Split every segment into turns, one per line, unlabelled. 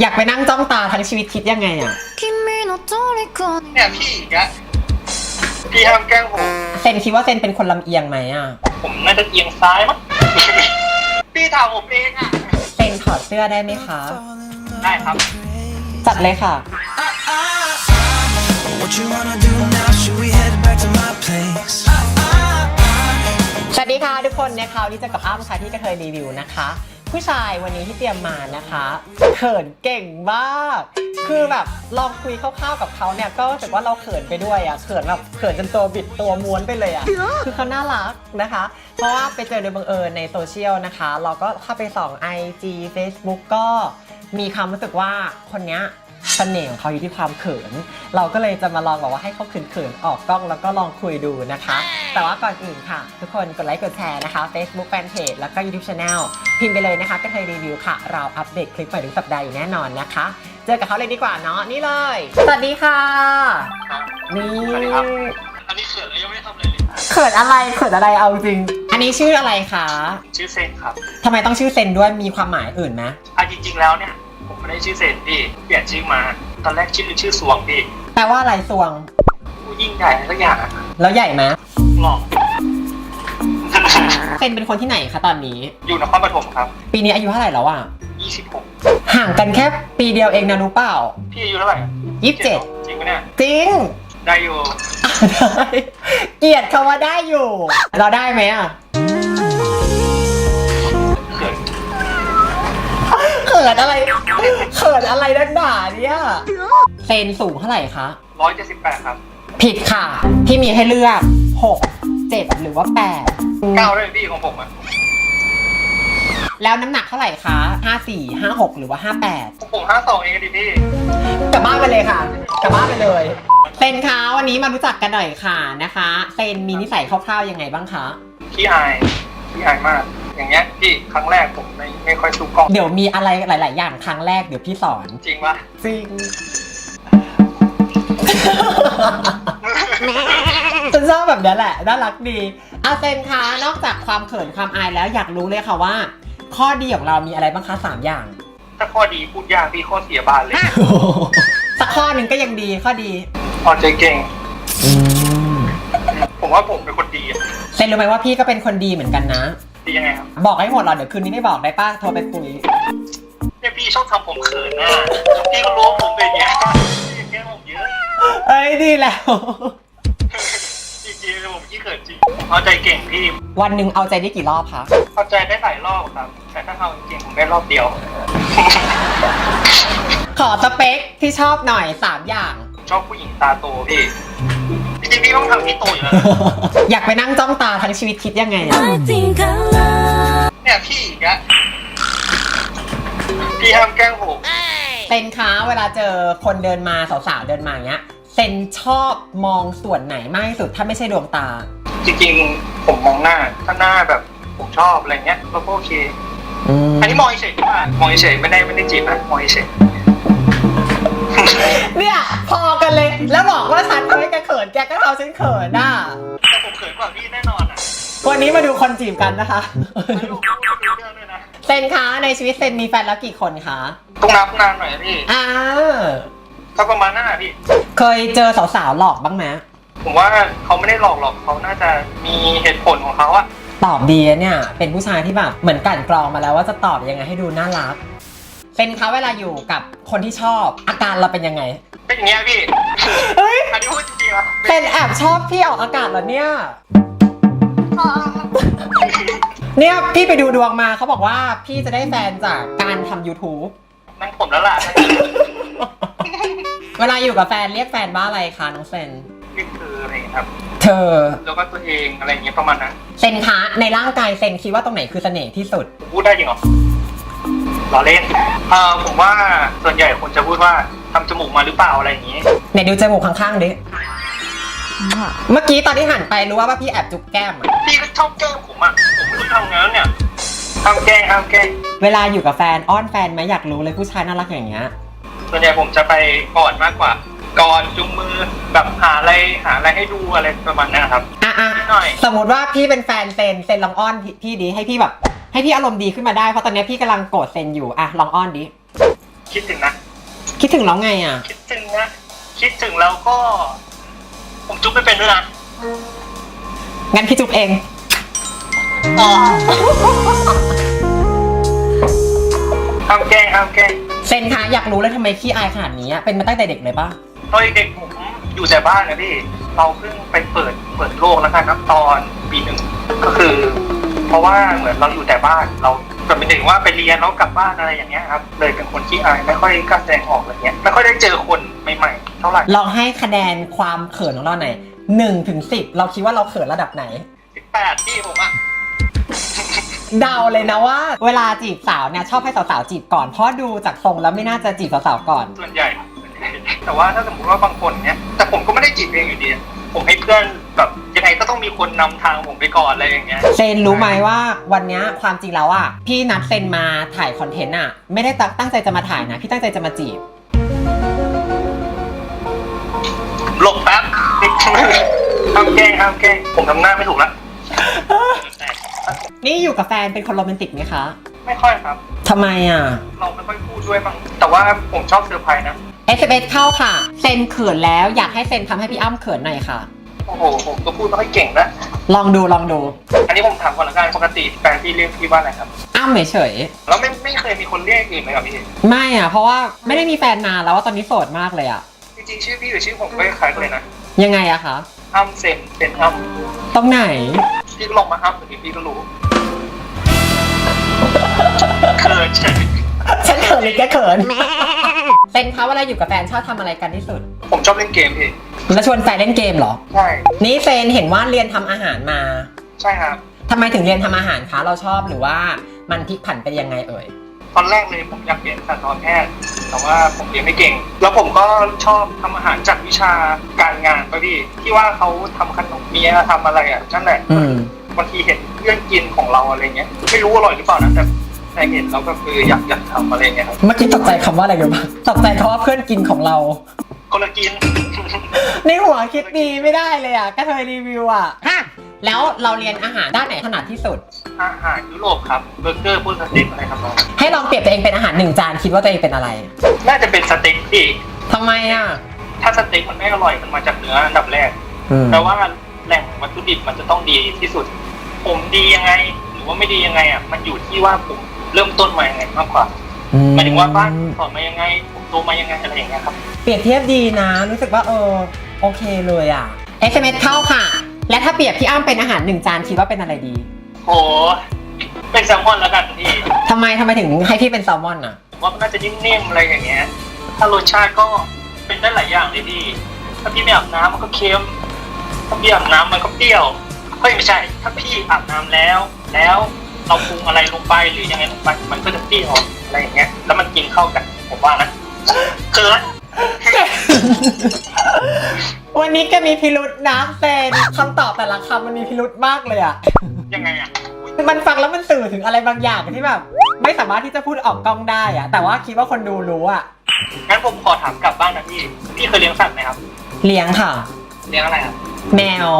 อยากไปนั่งจ้องตาทั้งชีวิตคิดยังไงอะ
君の虜に
เนี่ยพี่อีกอะพี่ห้ามแกล้งผม
เซนคิดว่าเซนเป็นคนลำเอียงไหมอะ
ผมน่าจะเอียงซ้ายมั้ง พี่ถามผมเองอะ
เซนถอดเสื้อได้ไหมคะ
ได้ครับ
จัดเลยค่ะ
What you wanna do now? Should we head back to my place?
สวัสดีค่ะทุกคนนะคะวันนี้เจอกับอ้ำค่ะที่กระเทยรีวิวนะคะ ผู้ชายวันนี้ที่เตรียมมานะคะเขินเก่งมาก คือแบบลองคุยคร่าวๆกับเขาเนี่ยก็รู้สึกว่าเราเขินไปด้วยอะเขินแบบเขินจนตัวบิดตัวม้วนไปเลยอะคือเขาน่ารักนะคะ เพราะว่าไปเจอโดยบังเอิญในโซเชียลนะคะ เราก็เข้าไปส่อง IG Facebook ก็มีความรู้สึกว่าคนเนี้ย เสน่ห์ของเขาอยู่ที่ความเขิน เราก็เลยจะมาลองบอกว่าให้เขาเขินๆออกกล้องแล้วก็ลองคุยดูนะคะ แต่ว่าก่อนอื่นค่ะ ทุกคนกดไลค์กดแชร์นะคะ Facebook Fanpage แล้วก็ YouTube Channel พิมพ์ไปเลยนะคะก็เคยรีวิวค่ะ เราอัปเดตคลิปใหม่ทุกสัปดาห์อยู่แน่นอนนะคะ เจอกับเขาเลยดีกว่าเนาะนี่เลย สวัสดีค่ะ
ครับ
นี่
สวัสดีครับอันนี้เขินแล้วยังไม่ได้ทำอะไรเลย
เขินอะไรเขินอะไรเอาจริง อันนี้ชื่ออะไรคะ
ชื่อเซนครับ
ทำไมต้องชื่อเซนด้วยมีความหมายอื่นไหม
อะจริงๆแล้วเนี่ยผม ไม่ได้ชื่อเซนพี่เปลี่ยนชื่อมา ตอนแรกชื่อชื่อสวงพี่
แปลว่าอะไรสวง
ผู้ยิ่งใหญ่อะไรสักอย่างอะ
แล้วใหญ่ไหม
หลอก
เซนเป็นคนที่ไหนคะตอนนี้
อยู่นครปฐมครับ
ปีนี้อายุเท่าไหร่แล้วอะ
26
ห่างกันแค่ปีเดียวเองนะรู้เปล่า
พี่อายุเท่าไหร่
ยี่สิบเจ็ด
จริงปะเนี่ย
จริง
ได้อยู่
ได้ เกลียดคำว่าได้อยู่ เราได้ไหมอะ
ขิน
อะไร เขินอะไรนักหนาเนี่ยเซนสูงเท่าไหร่คะ
178ครับ
ผิดค่ะ ที่มีให้เลือก 6 7 หรือว่า
9ด้วยพี่ของผมอะ
8 แล้วน้ำหนักเท่าไหร่คะ 54 56 หรือว่า
ของผม52เองอะดิพี่
58กลับบ้านไปเลยค่ะกลับบ้านไปเลยเซนคะวันนี้มารู้จักกันหน่อยค่ะนะคะเซนมีนิสัยคร่าวๆยังไงบ้างคะ
ขี้อาย ขี้อายมาก อย่างเงี้ยพี่ครั้งแรกผมไม่ไม่ค่อยสู้กล้อง
เดี๋ยวมีอะไรหลาย ๆ อย่างครั้งแรกเดี๋ยวพี่สอน
จริงปะ
จริงฉันชอบแบบนี้แหละ น่ารักดีอาเซนคะนอกจากความเขินความอายแล้วอยากรู้เลยค่ะว่า ข้อดีของเรามีอะไรบ้างคะสามอย่าง
ถ้าข้อดีพูดยากพี่ข้อเสียบานเลย
สักข้อหนึ่งก็ยังดีข้อดี
พอใจเก่ง ผมว่าผมเป็นคนดีอะ
เซนรู้ไหมว่าพี่ก็เป็นคนดีเหมือนกันนะ
ดียังไงครับ
บอกให้หมดหรอเดี๋ยวคืนนี้ไม่บอกได้ป้าโทรไปคุย
เนี่ยพี่ชอบทำผมเขินนะพี่ก็รู้ว่าผมเป็นอย่างเงี้ยพี่แกล้งผมเยอะ
เอ้ยดีแล้ว
จริงๆผมขี้เขินจริงพอใจเก่งพี่
วันหนึ่งเอาใจได้กี่รอบคะ
พอใจได้หลายรอบครับ แต่ถ้าเอาจริงๆผมได้รอบเดียว
ขอสเปคที่ชอบหน่อยสามอย่าง
ชอบผู้หญิงตาโตพี่จริงๆพี่ต้องทำที่โตอยู่แล้ว
อยากไปนั่งจ้องตาทั้งชีวิตคิดยังไงอะ
I think I love
เนี่ยพี่อีกอะพี่ห้ามแกล้งผม
เซนคะเวลาเจอคนเดินมาสาวๆเดินมาอย่างเงี้ยเซนชอบมองส่วนไหนมากที่สุดถ้าไม่ใช่ดวงตา
จริงๆ ผมมองหน้า ถ้าหน้าแบบผมชอบอะไรเงี้ยก็โอเค อันนี้มองเฉยๆดีกว่ามองเฉยๆไม่ได้ไม่ได้จีบนะมองเฉย
เนี่ยพอกันเลย แล้วบอกว่าฉันทำให้แกเขินแกก็เอาฉันเขินน่ะ
ๆแต่ผมเขินกว่าพี่แน่นอนอะ
วันนี้มาดูคนจีบกันนะคะ
ไม่รู้ไม่รู้เรื่องด้วยนะ
เซนคะในชีวิตเซนมีแฟนแล้วกี่คนคะ
ต้องนับนานหน่อยนะพี่
อ่า
ก็ประมาณนั้นนะพี่
เคยเจอสาวๆหลอกบ้างไหม
ผมว่าเขาไม่ได้หลอกหรอกเขาน่าจะมีเหตุผลของเขาอะ
ตอบดีนะเนี่ย เป็นผู้ชายที่แบบเหมือนกลั่นกรองมาแล้วว่าจะตอบยังไงให้ดูน่ารัก เซนคะเวลาอยู่กับคนที่ชอบอาการเราเป็นยังไง
เป็นอย่างเงี้ยพี่
เฮ้ย
อันนี้พูดจริงๆอะ
เป็นแอบชอบพี่ออกอากาศเหรอเนี่ย เนี่ยพี่ไปดูดวงมาเขาบอกว่าพี่จะได้แฟนจากการทำ YouTube
นั่นผมแล้วล่ะ
เวลาอยู่กับแฟนเรียกแฟนว่าอะไรคะน้องเซน
นี่คืออะไรอย่างเงี้ยครับ
เธอ
แล้วก็ตัวเองอะไรอย่างเงี้ยประมาณนั้น
เซนคะในร่างกายเซนคิดว่าตรงไหนคือเสน่ห์ที่สุด
ผมพูดได้จริงเหรอ ล้อเล่นเอ่อผมว่าส่วนใหญ่คนจะพูดว่าทำจมูกมาหรือเปล่าอะไรอย่างงี้
ไหนดูจมูกข้างๆดิ เมื่อกี้ตอนที่หันไปรู้ว่าว่าพี่แอบจุ๊บแก้มอะ
พี่ก็ชอบแกล้งผมอะ ผมไม่รู้ทำงานเนี่ยห้ามแกล้งห้ามแกล้ง
เวลาอยู่กับแฟนอ้อนแฟนไหมอยากรู้เลยผู้ชายน่ารักอย่างเงี้ย
ส่วนใหญ่ผมจะไปกอดมากกว่ากอดจุงมือแบบหาอะไรหาอะไรให้ดูอะไรประมาณนั้นครับ
อะอะ
หน่อย
สมมติว่าพี่เป็นแฟนเซนเซนลองอ้อนพี่พี่ดีให้พี่แบบ ให้พี่อารมณ์ดีขึ้นมาได้เพราะตอนเนี้ยพี่กำลังโกรธเซนอยู่อะลองอ้อนดิ
คิดถึงนะ
คิดถึงแล้วไงอะ
คิดถึงนะคิดถึงแล้วก็ ผมจุ๊บไม่เป็นด้วยนะ
งั้นพี่จุ๊บเอง
อ๋อห้ามแกล้งห้ามแกล้ง
เซนคะอยากรู้เลยทำไมขี้อายขนาดนี้อะเป็นมาตั้งแต่เด็กเลยปะ
ตอนเด็กๆผมอยู่แต่บ้านนะพี่ เราเพิ่งไปเปิดเปิดโลกแล้วกันครับตอนปีหนึ่งก็คือ เพราะว่าเหมือนเราอยู่แต่บ้านเราก็เป็นถึงว่าไปเรียนแล้วกลับบ้านอะไรอย่างเงี้ยครับเลยเป็นคนขี้อายไม่ค่อยกล้าแสดงออกอะไรเงี้ยไม่ค่อยได้เจอคนใหม่ๆเท่าไหร่
ลองให้คะแนนความเขินของเราหน่อยหนึ่งถึงสิบเราคิดว่าเราเขินระดับไหน
สิบแปดพี่ผมอะ
เดาเลยนะว่า เวลาจีบสาวเนี่ยชอบให้สาวๆจีบก่อนเพราะดูจากทรงแล้วไม่น่าจะจีบสาวๆก่อน
ส่วนใหญ่ส่วนใหญ่แต่ว่าถ้าสมมติว่าบางคนเนี้ยแต่ผมก็ไม่ได้จีบเองอยู่ดี ผมให้เพื่อนแบบ ยังไงก็ต้องมีคนนำทางผมไปก่อนอะไรอย่างเงี้ย
เซนรู้ไหมว่าวันเนี้ยความจริงแล้วอะพี่นัดเซนมาถ่ายคอนเทนต์อะไม่ได้ตั้งตั้งใจจะมาถ่ายนะ พี่ตั้งใจจะมาจีบ
หลบแป๊บ ห้ามแกล้งห้ามแกล้งผมทำหน้าไม่ถูกละ
นี่อยู่กับแฟนเป็นคนโรแมนติกไหมคะ
ไม่ค่อยครับ
ทำไมอะ
เราไม่ค่อยพูดด้วยมั้งแต่ว่าผมชอบเซอร์ไพรส์นะ
s อ s เข้าค่ะ เซนเขินแล้วอยากให้เซนทำให้พี่อ้ำเขินหน่อยค่ะ
โอ้โหผมก็พูดไม่ค่อยเก่งนะ
ลองดูลองดู
อันนี้ผมถามก่อนละกันปกติแฟนพี่เรียกพี่ว่าอะไรครับ
อ้ำเฉย
แล้วไม่ไม่เคยมีคนเรียกอื่นไหมครับพี่
ๆไม่อะ เพราะว่าไม่ได้มีแฟนนานแล้วว่าตอนนี้โสดมากเลยอะ
จริงๆชื่อพี่กับชื่อผมก็คล้ายกันเลยนะ
ยังไงอะคะ
อ้ำเซนเซนอ้ำ
ตรงไหน
พี่ก็ลองมาอ้ำถึงพี่ก็รู้เขินใช่
ฉันเขินเลยแกเขินเซนคะเวลาอยู่กับแฟนชอบทำอะไรกันที่สุด
ผมชอบเล่นเกมพี่
แล้วชวนแฟนเล่นเกมเหรอ
ใช่
นี่เซนเห็นว่าเรียนทำอาหารมา
ใช่ครับ
ทำไมถึงเรียนทำอาหารคะเราชอบหรือว่ามันพลิกผันไปยังไงเอ่ย
ตอนแรกเลยผมอยากเรียนสัตวแพทย์ แต่ว่าผมเรียนไม่เก่ง แล้วผมก็ชอบทำอาหารจากวิชาการงานก็พี่ ที่ว่าเขาทำขนมเมียทำอะไรอะนั่นแหละ
อืม
บางทีเห็นเพื่อนกินของเราอะไรเงี้ย ไม่รู้อร่อยหรือเปล่านะแต่ แต่เห็นแล้วก็คืออยากอยากทำอะไรเงี้ยครับ
เมื่อกี้ตกใจคำว่าอะไรกันบ้างตกใจคำว่าเพื่อนกินของเรา
คนละกิน
ในหัวคิดดีไม่ได้เลยอะก็เคยรีวิวอะแล้วเราเรียนอาหารด้านไหนถนัดที่สุด
อาหารยุโรปครับเบอร์เกอร์พวกสเต็กอะไรครับน้อง
ให้ลองเปรียบตัวเองเป็นอาหารหนึ่งจานคิดว่าตัวเองเป็นอะไร
น่าจะเป็นสเต็กพี่
ทำไมอะ
ถ้าสเต็กมันไม่อร่อยมันมาจากเนื้ออันดับแรก
อืม
แต่ว่าแหล่งวัตถุดิบมันจะต้องดีที่สุด ผมดียังไง หรือว่าไม่ดียังไงอะมันอยู่ที่ว่าผม เริ่มต้นมายังไงมากกว่าหมายถึงว่าบ้านสอนมายังไงผมโตมายังไงอะไรอย่างเงี้ยครับ
เปรียบเทียบดีนะ รู้สึกว่าเออโอเคเลยอะ SMS เข้าค่ะ และถ้าเปรียบพี่อ้ำเป็นอาหารหนึ่งจานคิดว่าเป็นอะไรดี
โหเป็นแซลมอนแล้วกันพี่
ทำไมทำไมถึงให้พี่เป็นแซลมอนอะ
ผมว่ามันน่าจะนิ่มๆอะไรอย่างเงี้ย ถ้ารสชาติก็เป็นได้หลายอย่างเลยพี่ ถ้าพี่ไม่อาบน้ำมันก็เค็มถ้าพี่อาบน้ำมันก็เปรี้ยวเฮ้ยไม่ใช่ ถ้าพี่อาบน้ำแล้ว แล้ว เราปรุงอะไรลงไปหรือยังไงลงไปมันก็จะเปรี้ยวอะไรอย่างเงี้ย แล้วมันกินเข้ากันผมว่านะเกิน
วันนี้แกมีพิรุษนะเซนคำตอบแต่ละคำมันมีพิรุษมากเลยอะ
ยังไงอะ
มันฟังแล้วมันสื่อถึงอะไรบางอย่างที่แบบไม่สามารถที่จะพูดออกกล้องได้อะแต่ว่าคิดว่าคนดูรู้อะ
งั้นผมขอถามกลับบ้านนะพี่พี่เคยเลี้ยงสัตว์ไหมครับ
เลี้ยงค่ะ
เลี้ยงอะไรครับ
แมว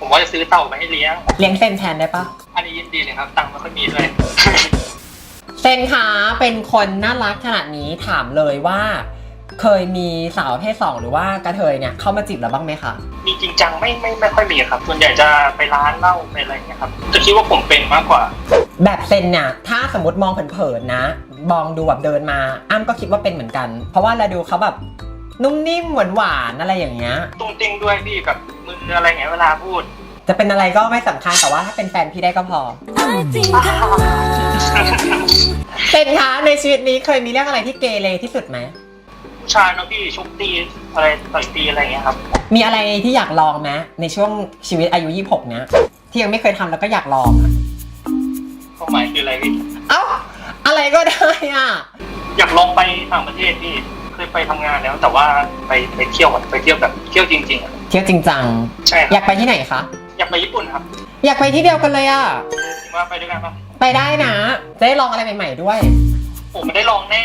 ผมว่าจะซื้อเต่ามาให้เลี้ยง
เลี้ยงเซนแทนได้ปะ
อันนี้ยินดีเลยครับ ตังค์ไม่ค่อยมีด้วย
เซนคะเป็นคนน่ารักขนาดนี้ถามเลยว่า เคยมีสาวประเพศสองหรือว่ากระเทยเนี่ยเข้ามาจีบเราบ้างไหมคะ
มีจริงจังไม่ไม่ไม่ค่อยมีครับ ส่วนใหญ่จะไปร้านเหล้าไปอะไรอย่างเงี้ยครับ จะคิดว่าผมเป็นมากกว่า
แบบเซนเนี่ยถ้าสมมติมองเผินๆนะมองดูแบบเดินมาอ้ำก็คิดว่าเป็นเหมือนกัน เพราะว่าเราดูเขาแบบ นุ่มนิ่มหวานหวานๆอะไรอย่างเงี้ย
ตุ้งติ้งด้วยพี่กับมืออะไรเงี้ยเวลาพูด
จะเป็นอะไรก็ไม่สำคัญแต่ว่าถ้าเป็นแฟนพี่ได้ก็พอ
I think I love
เซนคะในชีวิตนี้เคยมีเรื่องอะไรที่เกเรที่สุดไหม
ผู้ชายเนอะพี่ชุบตีอะไรต่อยตีอะไรเงี้ยครับ
มีอะไรที่อยากลองไหมในช่วงชีวิตอายุ 26 เนี้ยที่ยังไม่เคยทำแล้วก็อยากลองอะ
ความหมายคืออะไรพี่
เอ้า อะไรก็ได้อะ
อยากลองไปต่างประเทศพี่ เคยไปทำงานแล้ว แต่ว่าไปไปเที่ยวอะไปเที่ยวแบบเที่ยวจริงๆอะ
เที่ยวจริงจัง
ใช่ค
อยา
รั
ก
บ
ไปที่ไหนคะ
อยากไปญี่ปุ่นครับ
อยากไปที่เดียวกันเลยอะ
จริงว่าไปด้วยกันปะ
ไปได้นะ จะได้ลองอะไรใหม่ ๆด้วย
ผมไม่ได้ลองแน่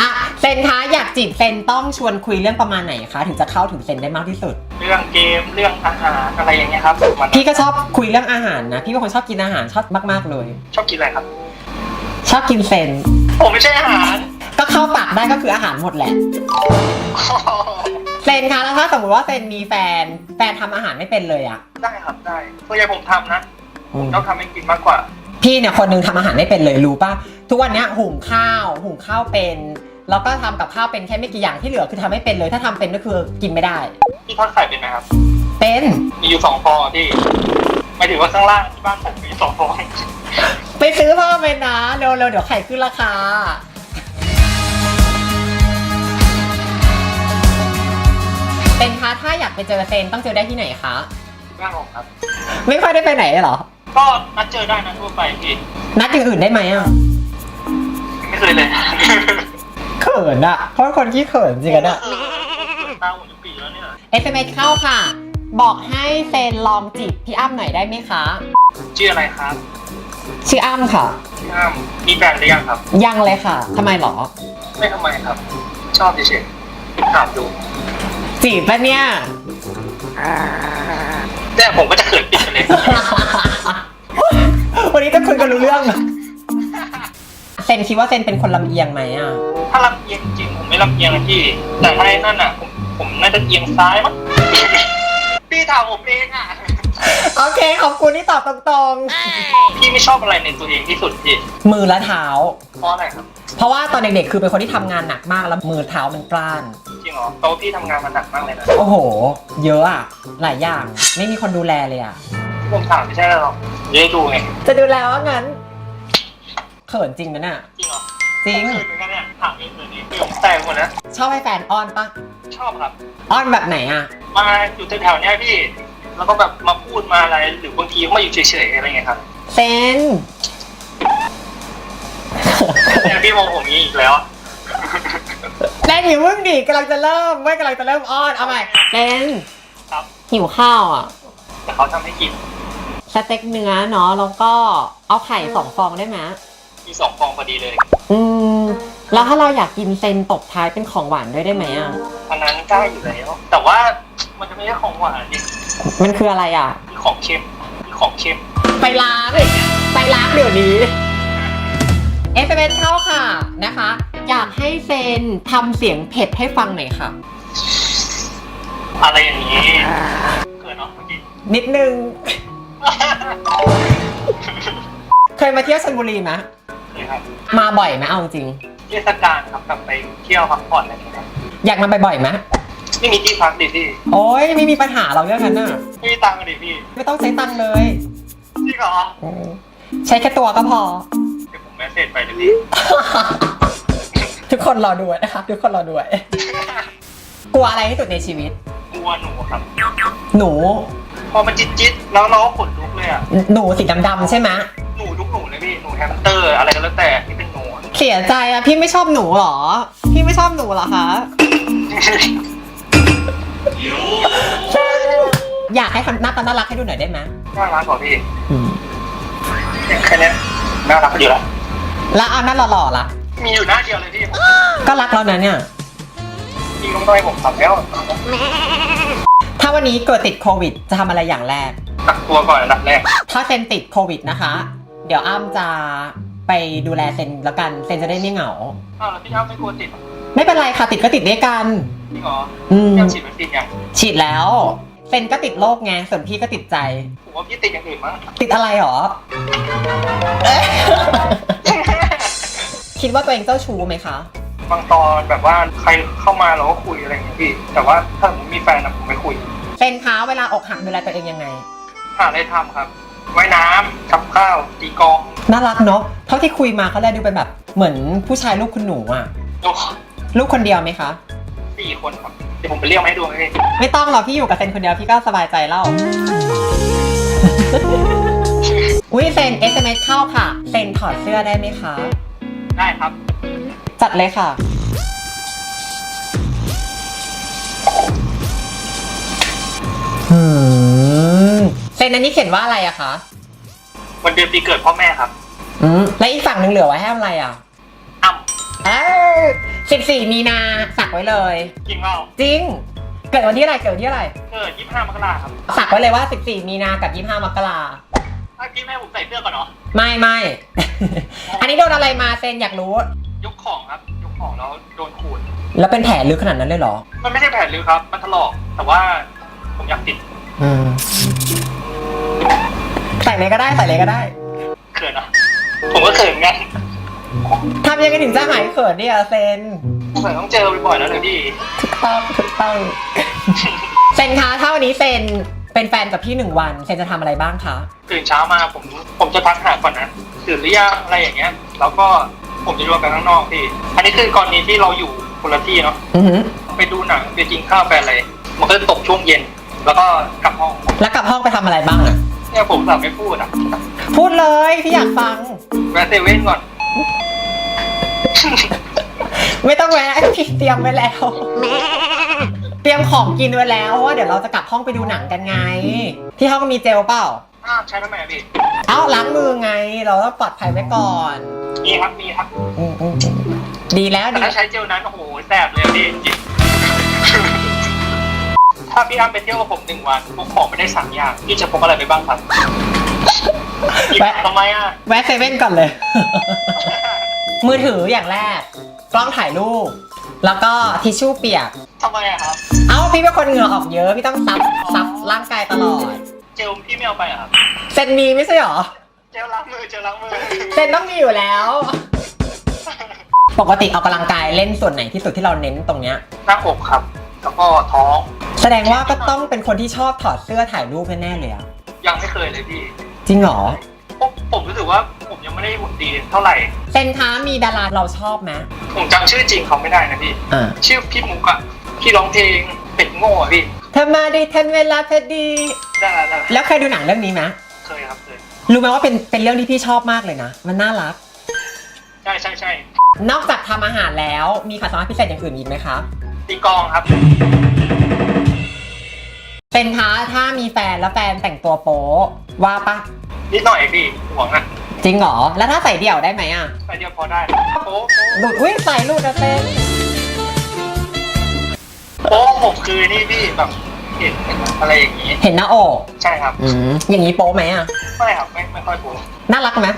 อะเซนคะอยากจีบเซนต้องชวนคุยเรื่องประมาณไหนคะ ถึงจะเข้าถึงเซนได้มากที่สุด
เรื่องเกมเรื่องอาหารอะไรอย่างเงี้ยครับมัน
พี่ก็ชอบคุยเรื่องอาหารนะ พี่เป็นคนชอบกินอาหารชอบมากๆเลย
ชอบกินอะไรครับ
ชอบกินเซน
ผมไม่ใช่อาหาร
ก็เข้าปากได้ก็คืออาหารหมดแหละ เซนคะแล้วถ้าสมมติว่าเซนมีแฟน แฟนทำอาหารไม่เป็นเลยอะ
ได้ครับได้ส่วนใหญ่ผมทำนะผมต้องทำให้กินมากกว่า
พี่เนี่ยคนหนึงทำอาหารไม่เป็นเลยรู้ป่ะ ทุกวันเนี้ยหุงข้าว หุงข้าวเป็น แล้วก็ทำกับข้าวเป็นแค่ไม่กี่อย่างที่เหลือคือทำไม่เป็นเลย ถ้าทำเป็นก็คือกินไม่ได้
พี่ทอดไข่เป็นไหมครับ
เป็น
มีอยู่สองฟองอะพี่หมายถึงว่าข้างล่างที่บ้านผมมีสองฟอง
ไปซื้อเพิ่มเป็นนะเร็วๆเดี๋ยวไข่ขึ้นราคา ไปเจอเซนต้องเจอได้ที่ไหนคะ
บ้านผมครับ
ไม่ค่อยได้ไปไหนเลยเหรอ
ก็นัดเจอได้นะทั่วไปพี่
นัดอย่างอื่นได้ไหมอะ
ไม่เคยเลย
เขินอะเพราะเป็นคนขี้เขินจริงๆอะ
ตาผมจะปีแล้วเนี่ย
เอสเอ็มเอเข้าค่ะ บอกให้เซนลองจีบพี่อ้ำหน่อยได้ไหมคะ
ชื่ออะไรครับ
ชื่ออ้ำค่ะ
พี่อ้ำมีแฟนหรือยังครับ
ยังเลยค่ะทำไมหรอ
ไม่ทำไมครับ ชอบเฉยๆถามดู
จีบปะเนี่ย
แต่ผมก็จะเขินปิดไปเลย
วันนี้จะคุยกันรู้เรื่องอะเซนคิดว่าเซนเป็นคนลำเอียงไหมอะ
ถ้าลำเอียงจริงผมไม่ลำเอียงนะพี่ แต่ถ้าไอ้นั่นอะผมผมน่าจะเอียงซ้ายมั้ง พี่ถามผมเองอะ
โอเค ขอบคุณที่ตอบตรง
พี่ไม่ชอบอะไรในตัวเองที่สุดพี่
ๆ มือและเท้า
เพราะอะไรครับ
เพราะว่าตอนเด็กๆ คือเป็นคนที่ทำงานหนักมากแล้วมือเท้ามันกล้าน
จ ริงเหรอโตะพี่ทำงานมาหนักมากเลยนะ
โอ้โห เยอะอะหลายอย่าง ไม่มีคนดูแลเลยอะ
ที่ผมถามไม่ใช่หรอกจะได้ดูไง
จะดูแลว่างั้นเขินจริงนะน่ะ
จริงเหรอ
จริง
คืนเหมือนกันเนี่ยถามเองเลยนี่พี่ผมแตกหมดนะ
ชอบให้แฟนอ้อนปะ
ชอบครับ
อ้อนแบบไหนอะ
มาอยู่แถวๆเนี้ยพี่ แล้วก็แบบมาพูดมาอะไรหรือบางทีก็มาอยู่เฉยๆอะไรเงี้ยครับ
เซน
เนี่ยพี่มองผมอย่างนี้อีกแล้ว
เล่นอยู่มึงดิกำลังจะเริ่มไม่กำลังจะเริ่มอ้อนเอาใหม่เซน
ครับ
หิวข้าวอะ
แต่เขาทำให้กิน
สเต็กเนื้อเนาะแล้วก็เอาไข่สองฟองได้ไหม
มีสองฟองพอดีเลย
อืม แล้วถ้าเราอยากกินเซนตบท้ายเป็นของหวานด้วยได้ไหมอะ
อันนั้นได้อยู่แล้ว แต่ว่ามันจะไม่ใช่ของหวานดิ
มันคืออะไรอะ
มีของเค็มมีของเค็ม
ไปล้างไปล้างเดี๋ยวนี้ เอสเอ็เข้าค่ะนะคะ อยากให้เซนทำเสียงเผ็ดให้ฟังหน่อยค่ะ
อะไรอย่างนี้ เกิดเนาะเมื่อกี้
นิดนึง เคยมาเที่ยวชลบุรีไหม
นี่ครับ
มาบ่อยไหมเอาจริง
เทศกาลครับกลับไปเที่ยวพักผ่อนอะไรอย่างเงี้ยครับ
อยากมาบ่อยๆไหม
ไม่มีที่พักดิพี่
โอ้ยไม่มีปัญหาเราเรื่องนั้นน่ะ
ไม่มีตังค์ดิพี่
ไม่ต้องใช้ตังค์เลย
จริงเหรอ
ใช้แค่ตัวก็พอ
แมสเซจไปเลยพี่
ทุกคนรอดูนะคะทุกคนรอดูกลัวอะไรที่สุดในชีวิต
กลัวหนูครับ
หนู
พอมันจิตจิตๆแล้วเราก็ขนลุกเลยอะ
หนูสีดำๆใช่ไหม
หนูทุกหนูเลยพี่ หนูแฮมสเตอร์ อะไรก็แล้วแต่ที่เป็นหนูอะ
เสียใจอะพี่ไม่ชอบหนูเหรอ พี่ไม่ชอบหนูเหรอคะอยากให้ทำหน้าตาน่ารักให้ดูหน่อยได้ไหม
น่ารักกว่าพี่เนี่ยแค่เนี้ยน่ารักอยู่แล้ว
แล้วเอาหน้าหล่อๆล่ะ
มีอยู่หน้าเดียวเลยพี่
ก็รักแล้วนะเนี่ย
พี่ก็ไม่ต้องให้ผมทำแล้ว
ถ้าวันนี้เกิดติดโควิด จะทำอะไรอย่างแรก
กักตัวก่อนอันดับแรก
ถ้าเซนติดโควิดนะคะ เดี๋ยวอ้ำจะไปดูแลเซนแล้วกัน เซนจะได้ไม่เหงา
อ้าวแล้วพี่อ้ำไม่กลัวติดเหรอ
ไม่เป็นไรค่ะติดก็ติดด้วยกัน
จริงเหรอ
อืม
พี่อ้ำฉีดวัคซีนยัง
ฉีดแล้ว เซนก็ติดโรคไง ส่วนพี่ก็ติดใจ
ผมว่าพี่ติดอย่างอื่นมั้ง
ติดอะไรหรอเอ๊ะ คิดว่าตัวเองเจ้าชู้ไหมคะ
บางตอนแบบว่าใครเข้ามาเราก็คุยอะไรอย่างเงี้ยพี่ แต่ว่าถ้าผมมีแฟนนะผมไม่คุย
เซนคะเวลาอกหักดูแลตัวเองยังไง
หาอะไรทำครับว่ายน้ำทำข้าวตีกลอง
น่ารักเนาะเท่าที่คุยมาเขาแลดูเป็นแบบเหมือนผู้ชายลูกคุณหนูอะ
โอ้
ลูกคนเดียวไหมคะ
สี่คนครับเดี๋ยวผมไปเรียกมาให้ดูไหมพี่
ไม่ต้องหรอกพี่อยู่กับเซนคนเดียวพี่ก็สบายใจแล้วอุ้ยเซน SMS เข้าค่ะ เซนถอดเสื้อได้ไหมคะ
ได้ครับ
จัดเลยค่ะ หืมเซนอันนี้เขียนว่าอะไรอะคะ
วันเดือนปีเกิดพ่อแม่ครับ
อืม และอีกฝั่งหนึ่งเหลือไว้ให้อะไรอะ
อ้ำ
เอ้สิบสี่มีนาสักไว้เลย
จริงเปล่า
จริง เกิดวันที่อะไร เกิดวันที่อะไร
เกิดยี่ห้ามกราครับ
สักไว้เลยว่า 14 มีนากับ 25 มกรา
ถ้าพี่แม่ให้ผมใส่เสื้อก่อนเนาะ
ไม่ไม่ อันนี้โดนอะไรมาเซนอยากรู้
ยกของครับ ยกของแล้วโดนขูด
แล้วเป็นแผลลึกขนาดนั้นเลยเหรอ
มันไม่ใช่แผลลึกครับ มันถลอก แต่ว่าผมอยากติด
อืมใส่เลยก็ได้ใส่เลยก็ได้
เขินอะ ผมก็เขินกัน
ทำยังไงถึงจะหายเขินเนี่ยเซน
ผมเขินต้องเจอบ่อยๆแล้วเลยพี่
ถูกต้องถูกต้องเซนคะถ้าวันนี้เซน เป็นแฟนกับพี่หนึ่งวันเซนจะทำอะไรบ้างคะ
ตื่นเช้ามาผมผมจะทักหาก่อนนะตื่นหรือยังอะไรอย่างเงี้ย แล้วก็ผมจะรวมกันข้างนอกพี่ อันนี้คือกรณีที่เราอยู่คนละที่เนาะ
อือหือ
ไปดูหนังไปกินข้าวไปอะไรมันก็จะตกช่วงเย็น แล้วก็กลับห้อง
แล้วกลับห้องไปทำอะไรบ้างอะ
เนี่ยผมสั่งไม่พูดอะ
พูดเลยพี่อยากฟัง
แวะเซเว่นก่อน
ไม่ต้องแวะพี่เตรียมไว้แล้ว เตรียมของกินไว้แล้วเพราะว่าเดี๋ยวเราจะกลับห้องไปดูหนังกันไง ที่ห้องมีเจลเปล่า
อ้าวใช้ทำไมอะพี่
เอ้าล้างมือไง เราต้องปลอดภัยไว้ก่อน
มีครับมีครับ
อืมอืมอืมดีแล้ว
แต่
ดี
ถ้าใช้เจลนั้นโอ้โหแสบเลยอะพี่จริง ถ้าพี่อ้ำไปเที่ยวกับผมหนึ่งวันพกของไม่ได้สามอย่างพี่จะพกอะไรไปบ้างครับพี่
แวะ
ทำไมอะ
แวะเซเว่นก่อนเลย มือถืออย่างแรก กล้องถ่ายรูป แล้วก็ทิชชู่เปียก
ทำไมอะครับ
เอ้าพี่เป็นคนเหงื่อออกเยอะพี่ต้องซับซับร่างกายตลอด
เจลพี่ไม่เอาไปอะครับ
เซนมีไม่ใช่หรอ
เจลล้างมือ เจลล้างมือ
เซนต้องมีอยู่แล้ว ปกติออกกำลังกายเล่นส่วนไหนที่สุดที่เราเน้นตรงเนี้ย
หน้าอกครับ แล้วก็ท้อง
แสดงว่าก็ต้องเป็นคนที่ชอบถอดเสื้อถ่ายรูปแน่ๆเลยอะ
ยังไม่เคยเลยพี่
จริงเหรอ
ผมผมรู้สึกว่าผมยังไม่ได้หุ่นดีเท่าไหร่
เซนคะมีดาราเราชอบไหม
ผมจำชื่อจริงเขาไม่ได้นะพี่
อ่า
ชื่อพี่มุกอะ ที่ร้องเพลงเป็ดโง่อะพี่
เธอมาดีทันเวลาพอดี
ได้แล้วได้
แล้วเคยดูหนังเรื่องนี้ไหม
เคยครับเคย
รู้ไหมว่าเป็นเป็นเรื่องที่พี่ชอบมากเลยนะ มันน่ารัก
ใช่ใช่ใช่
นอกจากทำอาหารแล้วมีความสามารถพิเศษอย่างอื่นอีกไหมคะ
ตีกลองครับ
เซนคะถ้ามีแฟนแล้วแฟนแต่งตัวโป๊ว่าปะ
นิดหน่อยพี่ห่วงอะ
จริงเหรอแล้วถ้าใส่เดี่ยวได้ไหมอะ
ไปเดียวพอได้โป๊ะ
หลุดอุ้ยใส่หลุดอะเซน
โป๊ผมคือนี่พี่แบบเห็นอะไรอย่างนี้
เห็นหน้าอก
ใช่ครับ
อืมอย่างนี้โป๊ไหมอะ
ไม่ครับไม่ไม่ค่อยโป๊
น่ารักไหม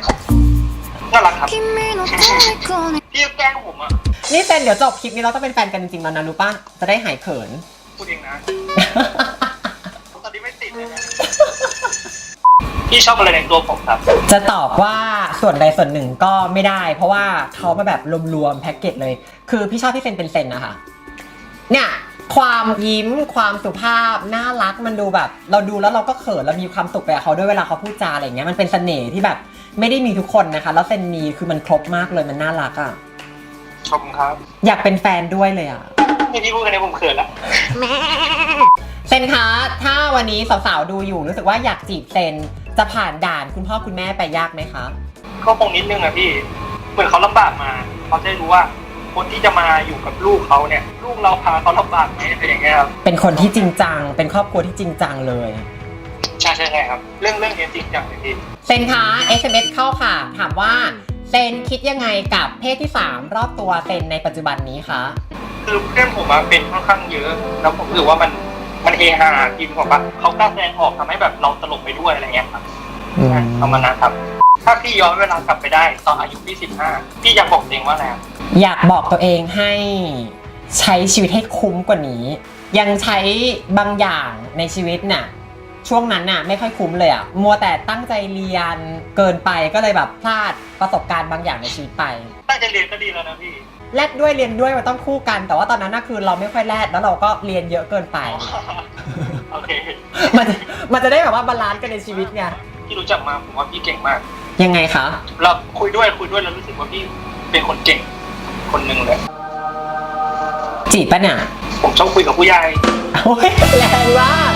น่ารักครับพี่แกล้งผมอะ
นี่เป็นเดี๋ยวจบคลิปนี้เราต้องเป็นแฟนกันจริงๆแล้วนะรู้ป่ะจะได้หายเขิน
พูดเองนะตอนนี้ไม่ติดเลยนะพี่ชอบอะไรในตัวผมครับ
จะตอบว่าส่วนใดส่วนหนึ่งก็ไม่ได้ เพราะว่าเขามาแบบรวมๆแพ็กเกจเลย คือพี่ชอบที่เซนเป็นเซนนะคะ เนี่ยความยิ้มความสุภาพน่ารักมันดูแบบ เราดูแล้วเราก็เขินเรามีความสุขไปกับเขาด้วยเวลาเขาพูดจาอะไรอย่างเงี้ยมันเป็นเสน่ห์ที่แบบ ไม่ได้มีทุกคนนะคะ แล้วเซนมีคือมันครบมากเลยมันน่ารักอะ่ะ
ชมครับ
อยากเป็นแฟนด้วยเลยอะ่ะ
นี่พี่พูดกันในผมเขินละ
เซนคะถ้าวันนี้สาวๆดูอยู่รู้สึกว่าอยากจีบเซนจะผ่านด่านคุณพ่อคุณแม่ไปยากไหมคะ
ก็คงนิดนึงอะพี่ เหมือนเขาลำบากมาเขาจะได้รู้ว่า คนที่จะมาอยู่กับลูกเขาเนี่ย ลูกเราพาเขาลำบากไหมอะไรอย่างเงี้ยครับ
เป็นคนที่จริงจัง เป็นครอบครัวที่จริงจังเลย
ใช่ใช่ใช่ครับ เรื่องเรื่องนี้จริงจังเลยพี่
เซนคะ SMS เข้าค่ะ ถามว่าเซนคิดยังไงกับเพศที่ 3 รอบตัวเซนในปัจจุบันนี้คะ
คือเพื่อนผมอะเป็นค่อนข้างเยอะแล้วผมรู้สึกว่ามันมันเฮฮาทีมของปะเขากล้าแสดงออกทำให้แบบเราตลกไปด้วยอะไรเงี้ยครับ
อืม
ประมาณนั้นครับ ถ้าพี่ย้อนเวลากลับไปได้ ตอนอายุพี่สิบห้าพี่อยากบอกตัวเองว่าอะไรครับ
อยากบอกตัวเองให้ใช้ชีวิตให้คุ้มกว่านี้ ยังใช้บางอย่างในชีวิตน่ะช่วงนั้นน่ะไม่ค่อยคุ้มเลยอะมัวแต่ตั้งใจเรียนเกินไปก็เลยแบบพลาดประสบการณ์บางอย่างในชีวิตไป
น่าจะเรียนก็ดีแล้วนะพี่
แลดด้วยเรียนด้วยมันต้องคู่กัน แต่ว่าตอนนั้นน่ะคือเราไม่ค่อยแลดแล้วเราก็เรียนเยอะเกินไป
โอเค
มันจะมันจะได้แบบว่าบาลานซ์กันในชีวิตไง
ที่รู้จักมาผมว่าพี่เก่งมาก
ยังไงคะ
เราคุยด้วยคุยด้วยแล้วรู้สึกว่าพี่เป็นคนเก่ง คนหนึ่งเลย
จีบปะเนี่ย
ผมชอบคุยกับผู้ใหญ่
โอ้ยแรงมาก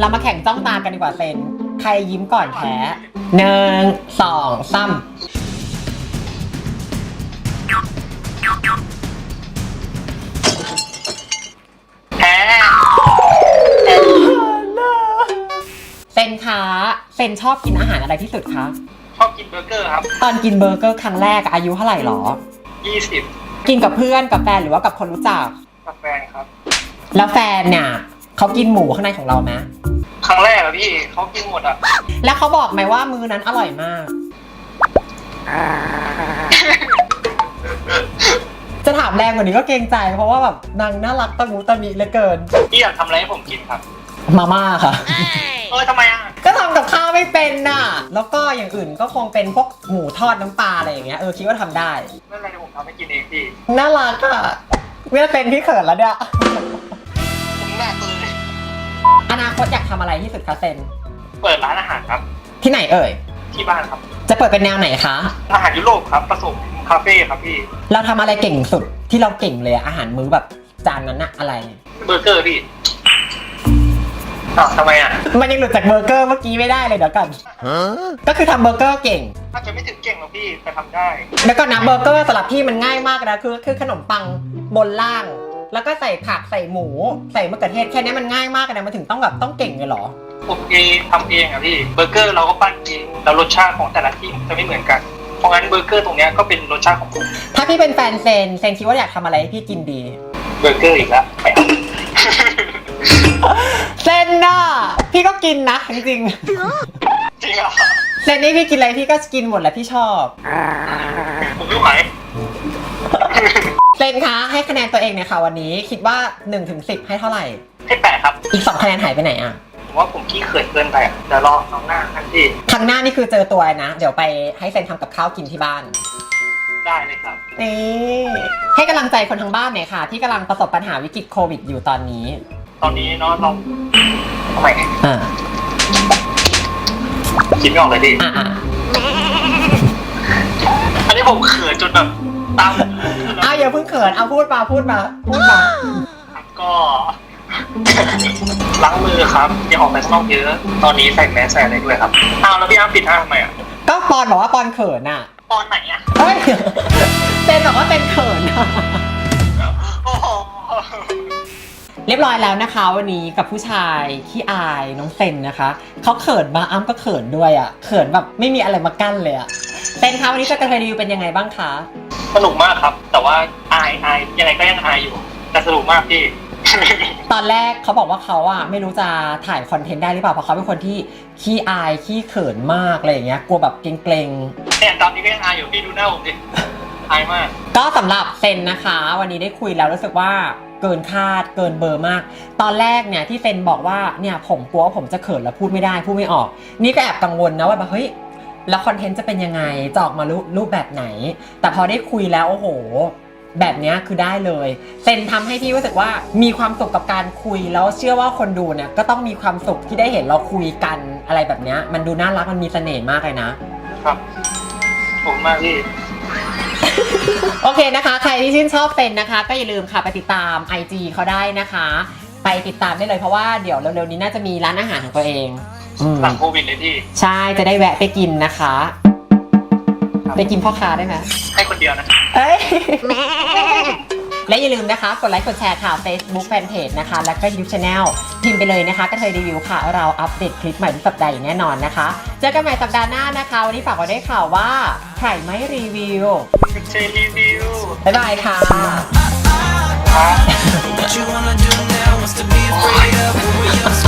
เรามาแข่งจ้องตากันดีกว่าเซนใครยิ้มก่อนแพ้หนึ่งสองสาม
แพ้
เซนคะเซนชอบกินอาหารอะไรที่สุดคะ
ชอบกินเบอร์เกอร์ครับ
ตอนกินเบอร์เกอร์ครั้งแรกอะอายุเท่าไหร่หรอ
ยี่สิบ
กินกับเพื่อนกับแฟนหรือว่ากับคนรู้จัก
กาแฟนครับ
แล้วแฟนเนี่ยเขากินหมูข้างในของเราไหม
ครั้งแรกอะพี่เขากินหมดอะ
แล้วเขาบอกไหมว่ามือนั้นอร่อยมาก จะถามแรงกว่านี้ก็เกรงใจ เพราะว่าแบบนางน่ารักตะมูตะมิเหลือเกิน
พี่อยากทำอะไรให้ผมกินครับ
มาม่าค่ะ
เออทำไมอะ
ก็ทำกับข้าว ไม่เป็นน่ะ แล้วก็อย่างอื่นก็คงเป็นพวกหมูทอดน้ำปลาอะไรอย่างเงี้ยเออคิดว่าทำได้
ไม่เป็นไรเดี๋ยวผมทำให้กินเองพี่
น่ารักอะไม่ได้เป็นพี่เขินแล้วเนี่ย
ผมหนักเลย
อนาคตอยากทำอะไรที่สุดคะเซน
เปิดร้านอาหารครับ
ที่ไหนเอ่ย
ที่บ้านครับ
จะเปิดเป็นแนวไหนคะ
อาหารยุโรปครับผสมคาเฟ่ครับพี่
เราทำอะไรเก่งสุดที่เราเก่งเลยอะอาหารมื้อแบบจานนั้นอะอะไร
เบอร์เกอร์พี่ อ้าวทำไมอะ
มันยังหลุดจากเบอร์เกอร์เมื่อกี้ไม่ได้เลยเดี๋ยวก่อนก็คือทำเบอร์เกอร์เก่ง
อาจจะไม่ถึงเก่งหรอกพี่แต่ทำได้
แล้วก็นะเบอร์เกอร์สำหรับพี่มันง่ายมากนะคือคือขนมปังบนล่าง แล้วก็ใส่ผักใส่หมู ใส่มะเขือเทศแค่นี้มันง่ายมากนะมันถึงต้องแบบต้องเก่งเลยเหรอ
ผมเองทำเองอะพี่เบอร์เกอร์เราก็ปั้นเองแล้วรสชาติของแต่ละที่จะไม่เหมือนกัน เพราะงั้นเบอร์เกอร์ตรงเนี้ยก็เป็นรสชาติของผม
ถ้าพี่เป็นแฟนเซนเซนคิดว่าอยากทำอะไรให้พี่กินดี
เบอร์เกอร์อีกแล้วไปเอา
เซนน่ะพี่ก็กินนะจริง
จริงเหรอ
ๆเซนนี่พี่กินอะไรพี่ก็กินหมดแหละพี่ชอบ
ผมไม่ไหว
เซนคะให้คะแนนตัวเองเนี่ยค่ะวันนี้คิดว่า1นถึงสิให้เท่าไหร่
ให้แปะครับ
อีก 2 คะแนนหายไปไหนอะ
ผมว่าผมขี้เขินเกินไปอะเดี๋ยวรอน้องหน้าทันที
ครั้งหน้านี่คือเจอตัวนะ เดี๋ยวไปให้เซนทำกับข้าวกินที่บ้าน
ได้เลยครับ
นี่ให้กำลังใจคนทางบ้านหน่อยค่ะ ที่กำลังประสบปัญหาวิกฤตโควิดอยู่ตอนนี้
ตอนนี้เนาะเราทำไมเนี่ย
อ่า
คิดไม่ออกเลยดิ
อ่าอ่า
อันนี้ผมเขินจนแบบตาม
เอาอย่าเพิ่งเขินเอาพูดมาพูดมาพูดมา
ก็ ล้างมือครับอย่าออกไปข้างนอกเยอะ ตอนนี้ใส่แมสใส่อะไรด้วยครับอ้าวแล้วพี่อ้ำปิดหน้าทำไมอะ
ก็ปอนบอกว่าปอนเขินอะ
ตอนไหนอะ
เฮ้ยเซนบอกว่าเซนเขินอะ เรียบร้อยแล้วนะคะ วันนี้กับผู้ชายขี้อายน้องเซนนะคะเขาเขินมาอ้ำก็เขินด้วยอะเขินแบบไม่มีอะไรมากั้นเลยอะเซนคะวันนี้จะกระเทยรีวิวเป็นยังไงบ้างคะ
สนุกมากครับ แต่ว่าอายอายยังไงก็ยังอายอยู่ แต่สนุกมากพี่
ตอนแรกเขาบอกว่าเขาอะไม่รู้จะถ่ายคอนเทนต์ได้หรือเปล่าเพราะเขาเป็นคนที่ขี้อายขี้เขินมากอะไรอย่างเงี้ยกลัวแบบเกรง
เนี่ยตอนนี้ก็ยังอายอยู่พี่ดูหน้าผมดิอายมาก
ๆก็สำหรับเซนนะคะ วันนี้ได้คุยแล้วรู้สึกว่า เกินคาดเกินเบอร์มาก ตอนแรกเนี่ยที่เซนบอกว่าเนี่ยผมกลัวว่าผมจะเขินแล้วพูดไม่ได้พูดไม่ออก นี่ก็แอบกังวลนะว่าแบบเฮ้ยแล้วคอนเทนต์จะเป็นยังไงจะออกมารูปรูปแบบไหน แต่พอได้คุยแล้วโอ้โห แบบเนี้ยคือได้เลยเซนทำให้พี่รู้สึกว่ามีความสุขกับการคุย แล้วเชื่อว่าคนดูเนี่ยก็ต้องมีความสุขที่ได้เห็นเราคุยกันอะไรแบบเนี้ยมันดูน่ารักมันมีเสน่ห์มากเลยนะ
ครับผมมากพี่
โอเคนะคะ ใครที่ชื่นชอบเซนนะคะ ก็อย่าลืมค่ะไปติดตาม IG เขาได้นะคะ ไปติดตามได้เลยเพราะว่าเดี๋ยวเร็วๆนี้น่าจะมีร้านอาหารของตัวเองอืม
หลังโควิดเลยพี่
ใช่จะได้แวะไปกินนะคะ ไปกินพ่อค้าได้ไหม
ให้คนเดียวนะ
เอ้ย และอย่าลืมนะคะ กดไลค์กดแชร์ค่ะ Facebook Fanpage นะคะ แล้วก็ YouTube Channel พิมพ์ไปเลยนะคะกระเทยรีวิวค่ะ เราอัปเดตคลิปใหม่ทุกสัปดาห์อย่างแน่นอนนะคะ เจอกันใหม่สัปดาห์หน้านะคะ วันนี้ฝากไว้ด้วยข่าวว่าใครไม่รีวิว
เชรีวิว
บ๊ายบายค่ะ
What you wanna do now? Wants to be afraid of when we're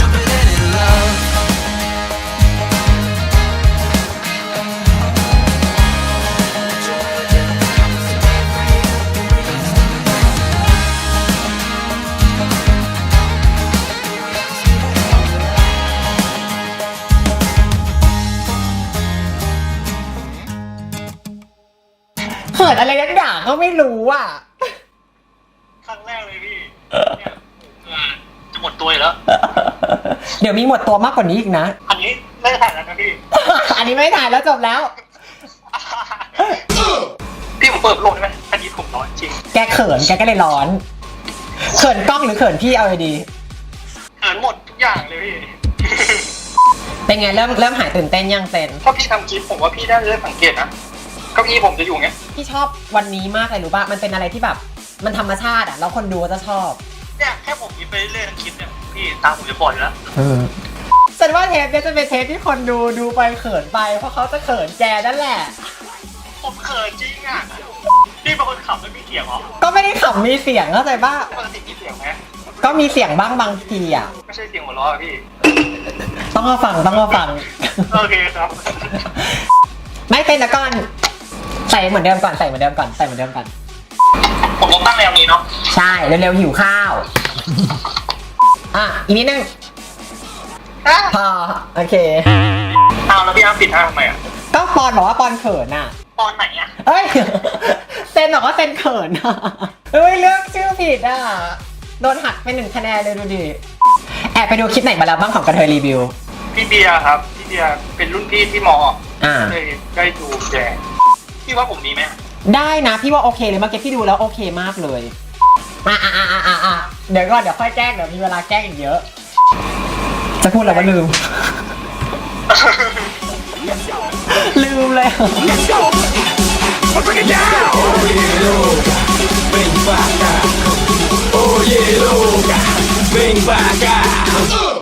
เขินอะไรนักด่าก็ไม่รู้อะ
ครั้งแรกเลยพี่เนี่ยเหงื่อจะหมดตัวอยู่แล้ว
เดี๋ยวมีหมดตัวมากกว่านี้อีกนะ
อันนี้ไม่ได้ถ่ายแล้วนะพี่
อันนี้ไม่ถ่ายแล้วจบแล้ว
พี่ผมเปิดโลกได้ไหมอันนี้ผมร้อนจริง
แกเขินแกก็เลยร้อน เขินกล้องหรือเขินพี่เอาเลยดี
เขินหมดทุกอย่างเลยพี่
เป็นไงเริ่มเริ่มหายตื่นเต้นยังเซน
ถ้าพี่ทำคลิปผมว่าพี่ได้เริ่มสังเกตนะเก้าอี้ผมจะอยู่ไง
พี่ชอบวันนี้มากเลยรู้ป่ะมันเป็นอะไรที่แบบ มันธรรมชาติอะแล้วคนดูก็จะชอบ
เนี่ยแค่ผมยิ้มไปเรื่อยๆทั้งคลิปเนี่ยพี่ตามผมจะปล่อยอยู่แล้ว
ฉันว่าเทปเนี้ยจะเป็นเทปที่คนดูดูไปเขินไป เพราะเขาจะเขินแกนั่นแหละ
ผมเขินจริงอะพี่เป็นคนขับไม่มีเสียงเหรอ
ก็ไม่ได้ขำมีเสียงเข้าใจป่ะ
ปกติมีเสียงไหม
ก็มีเสียงบ้างบางทีอะ
ไม่ใช่เสียงหัวเราะอะพี่
ต้องมาฟังต้องมาฟัง
โอเคครับ
ไม่เป็นนะก่อน ใส่เหมือนเดิมก่อนใส่เหมือนเดิมก่อนใส่เหมือนเดิมก่อน
ผมต้องตั้งแนวนี้เนาะ
ใช่เร็วๆหิวข้าว อะอีกนิดนึง
อะ
พอโอเค
เอาแล้วพี่อ้ำปิดอ้าทำไมอะ
ก็ปอนบอกว่าปอนเขินอะ
ตอนไหนอะ
เอ้ย เซนบอกว่าเซนเขินอะเฮ้ยเลือกชื่อผิดอะ โดนหักไปหนึ่งคะแนนเลยดูดิ แอบไปดูคลิปไหนมาแล้วบ้างของกระเทยรีวิว
พี่เบียร์ครับ พี่เบียร์เป็นรุ่นพี่ที่มอ
อ่า
ได้ได้ดูแก พี่ว่าผมดีไหม
ได้นะ พี่ว่าโอเคเลยเมื่อกี้พี่ดูแล้วโอเคมากเลยอะอะอะอะอะอะเดี๋ยวก่อนเดี๋ยวค่อยแกล้งเดี๋ยวมีเวลาแกล้งอีกเยอะ จะพูดอะไรก็ลืม ลืมเลย
Bem vaca, oh